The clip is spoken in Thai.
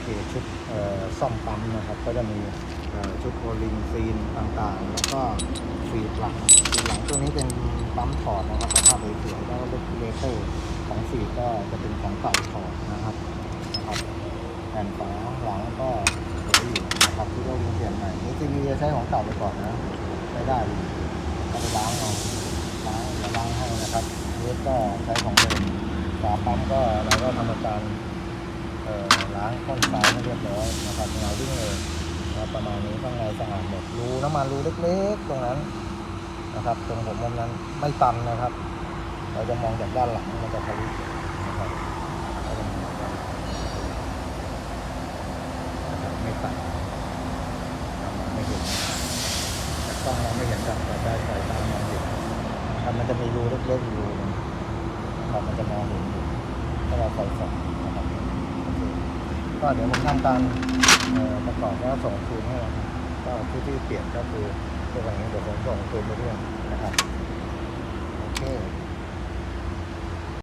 เคชุดซ่อมปั๊มนะครับ ก็จะมีชุดโอลิงซีนต่างๆ แล้วก็ฟีดหลังฟีดหลังตัวนี้เป็นปั๊มถอดนะครับสภาพสวยๆแล้วเลกูเลเตอร์ของฟีดก็จะเป็นของเก่าถอดนะครับนะครับแผ่นฝาหลังก็เหลืออยู่นะครับที่เราเปลี่ยนใหม่นี่ซีวีจะใช้ของเก่าไปก่อนนะไม่ได้อยู่ก็ไปล้างเอาล้างเดี๋ยวล้างให้นะครับเวสก็ใช้ของเดิมฝาปั๊มก็เราก็ทำการ ล้างข้นทรายให้เรียบร้อยนะครับเงาวิ่งเลยนะรประมาณนี้ข้างในสะอาดหมดรูน้ำมันรูเล็กๆ ตรงนั้นนะครับ ตรงผมมุมนั้นไม่ตันนะครับ เราจะมองจากด้านหลังมันจะทะลุนะครับไม่ตันไม่เห็นจากกล้องเราไม่เห็นจากแต่ได้สายตามองเห็นครับมันจะมีรูเล็กๆอยู่ครับมันจะมองเห็นอยู่ถ้าเราไฟส่อง ก็เดี๋ยวผมทำการประกอบว่าส่งคูนให้นรัก็ที่ที่เปลี่ยนก็คือตัวอย่างนเดี๋ยวผมส่งคืนไปด้วยนะครับโอเค